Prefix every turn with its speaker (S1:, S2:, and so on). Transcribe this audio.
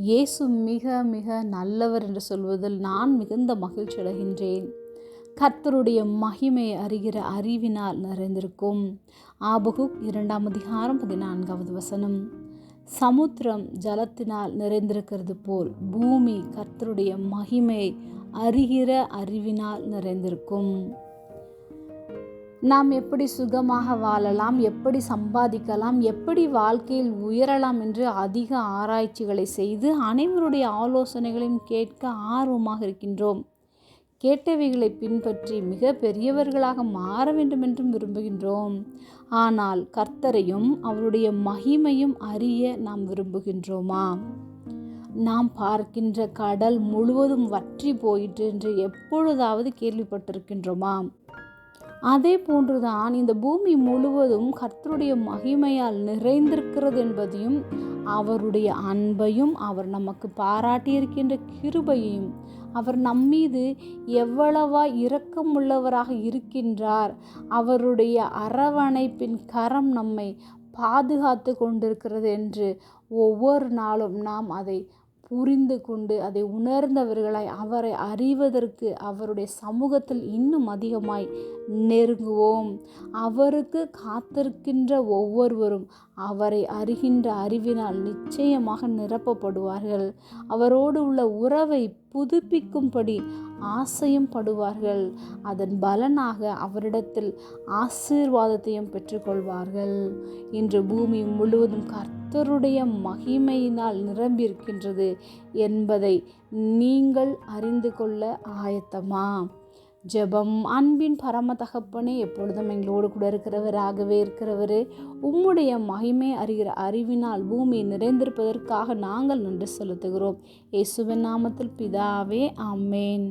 S1: இயேசு மிக மிக நல்லவர் என்று சொல்வதில் நான் மிகுந்த மகிழ்ச்சி அடைகின்றேன். கர்த்தருடைய மகிமை அறிகிற அறிவினால் நிறைந்திருக்கும். ஆபகுக் இரண்டாம் அதிகாரம் பதினான்காவது வசனம். சமுத்திரம் ஜலத்தினால் நிறைந்திருக்கிறது போல் பூமி கர்த்தருடைய மகிமை அறிகிற அறிவினால் நிறைந்திருக்கும். நாம் எப்படி சுகமாக வாழலாம் எப்படி சம்பாதிக்கலாம் எப்படி வாழ்க்கையில் உயரலாம் என்று அதிக ஆராய்ச்சிகளை செய்து அனைவருடைய ஆலோசனைகளையும் கேட்க ஆர்வமாக இருக்கின்றோம். கேட்டவைகளை பின்பற்றி மிக பெரியவர்களாக மாற வேண்டும் என்றும் விரும்புகின்றோம். ஆனால் கர்த்தரையும் அவருடைய மகிமையும் அறிய நாம் விரும்புகின்றோமா? நாம் பார்க்கின்ற கடல் முழுவதும் வற்றி போயிற்று என்று எப்பொழுதாவது கேள்விப்பட்டிருக்கின்றோமா? அதே போன்றுதான் இந்த பூமி முழுவதும் கர்த்தருடைய மகிமையால் நிறைந்திருக்கிறது என்பதையும் அவருடைய அன்பையும் அவர் நமக்கு பாராட்டியிருக்கின்ற கிருபையையும் அவர் நம்மீது எவ்வளவா இரக்கமுள்ளவராக இருக்கின்றார். அவருடைய அரவணைப்பின் கரம் நம்மை பாதுகாத்து கொண்டிருக்கிறது என்று ஒவ்வொரு நாளும் நாம் அதை புரிந்து கொண்டு அதை உணர்ந்தவர்களாய் அவரை அறிவதற்கு அவருடைய சமூகத்தில் இன்னும் அதிகமாய் நெருங்குவோம். அவருக்கு காத்திருக்கின்ற ஒவ்வொருவரும் அவரை அறிகின்ற அறிவினால் நிச்சயமாக நிரப்பப்படுவார்கள். அவரோடு உள்ள உறவை புதுப்பிக்கும்படி ஆசையும் படுவார்கள். அதன் பலனாக அவரிடத்தில் ஆசீர்வாதத்தையும் பெற்றுக்கொள்வார்கள். இன்று பூமி முழுவதும் கர்த்தருடைய மகிமையினால் நிரம்பியிருக்கின்றது என்பதை நீங்கள் அறிந்து கொள்ள ஆயத்தமா? ஜெபம். அன்பின் பரம தகப்பனே எப்பொழுதும் எங்களோடு கூட இருக்கிறவராகவே இருக்கிறவர் உம்முடைய மகிமை அறிகிற அறிவினால் பூமி நிறைந்திருப்பதற்காக நாங்கள் நன்றி செலுத்துகிறோம். இயேசுவின் நாமத்தில் பிதாவே ஆமேன்.